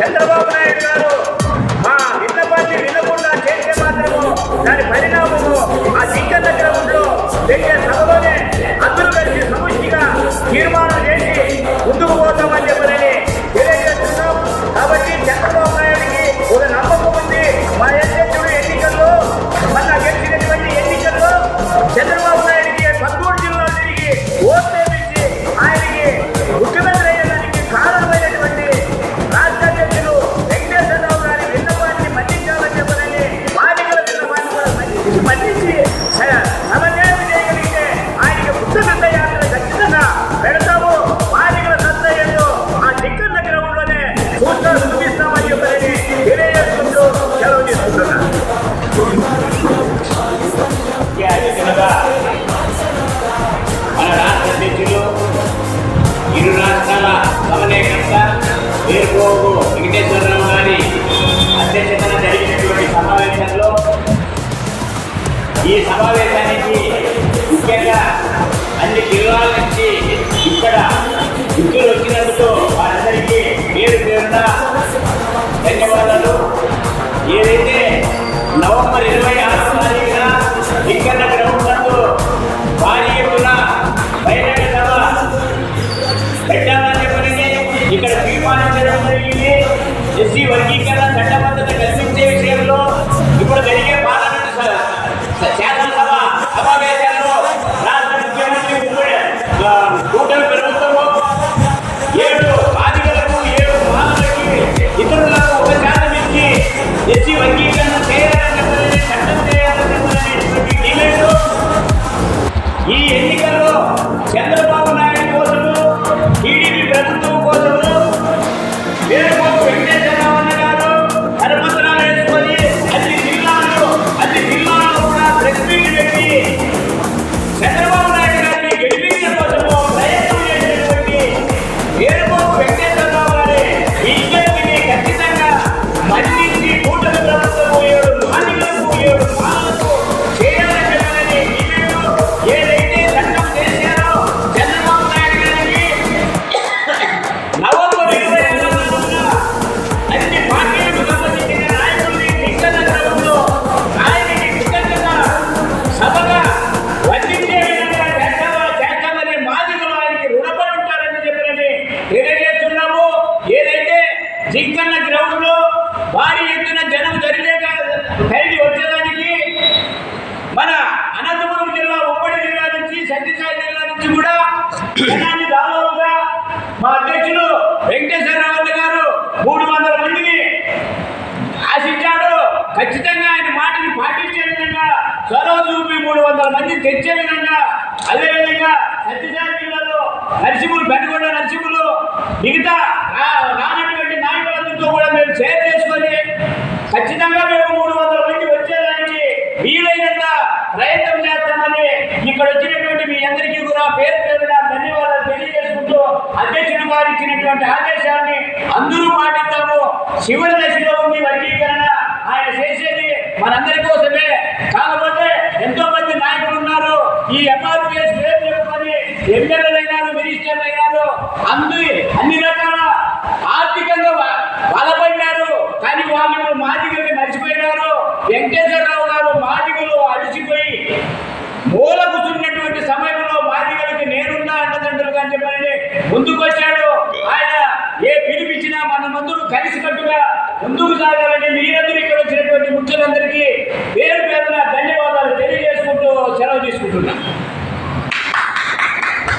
Chandrababu in the back. పెట్టాలని చెప్పని ఇక్కడ తీర్మానించడం జరిగింది ఎస్సీ వర్గీకరణ చట్టబద్ధత కల్పించే విషయంలో ఇప్పుడు జరిగే పార్లమెంట్ శాసనసభ సమావేశాల్లో రాష్ట్ర ముఖ్యమంత్రి కూటమి ప్రభుత్వము ఏడు బాధితులకు ఏడు మానవులకి ఇతరులకు ఒక శాతం ఇచ్చి ఎస్సీ వర్గీకరణ చేయాలని చట్టం చేయాలని ఈ ఎన్నిక జింకన్న గ్రౌండ్లో భారీ ఎత్తున జనం జరిగేక తరలి వచ్చేదానికి మన అనంతపురం జిల్లా ఉమ్మడి జిల్లా నుంచి సత్యసాయి జిల్లా నుంచి కూడా జనాన్ని దాదాపుగా మా అధ్యక్షులు వెంకటేశ్వరరావు గారు మూడు వందల మందిని ఆశించాడు. ఖచ్చితంగా ఆయన మాటని పాటించే విధంగా చొరవ చూపి మూడు వందల మంది తెచ్చే విధంగా అదేవిధంగా సత్యసాయి జిల్లాలో నరసింహులు బెండగొండ నరసింహులు మిగతా రాని రానటువంటి కూడా మేము షేర్ చేసుకొని ఖచ్చితంగా మేము మూడు వందల మంది వచ్చేదానికి వీలైనంత ప్రయత్నం చేస్తామని ఇక్కడ వచ్చినటువంటి మీ అందరికీ కూడా పేరు పేరున ధన్యవాదాలు తెలియజేసుకుంటూ అధ్యక్షుడు వారు ఇచ్చినటువంటి ఆదేశాన్ని అందరూ పాటిద్దాము. చివరి దశలో ఉంది వర్గీకరణ. ఆయన చేసేది మనందరి కోసమే. కాకపోతే ఎంతో మంది నాయకులు ఉన్నారు. ఈ ఎంఆర్పిఎస్ పేరు చెప్పుకొని ఎమ్మెల్యేలు అయినారు మినిస్టర్లు అయినారు అందు అన్ని ముందుకొచ్చాడు. ఆయన ఏ పిలిపించినా మనమందరూ కలిసికట్టుగా ముందుకు సాగాలని మీరు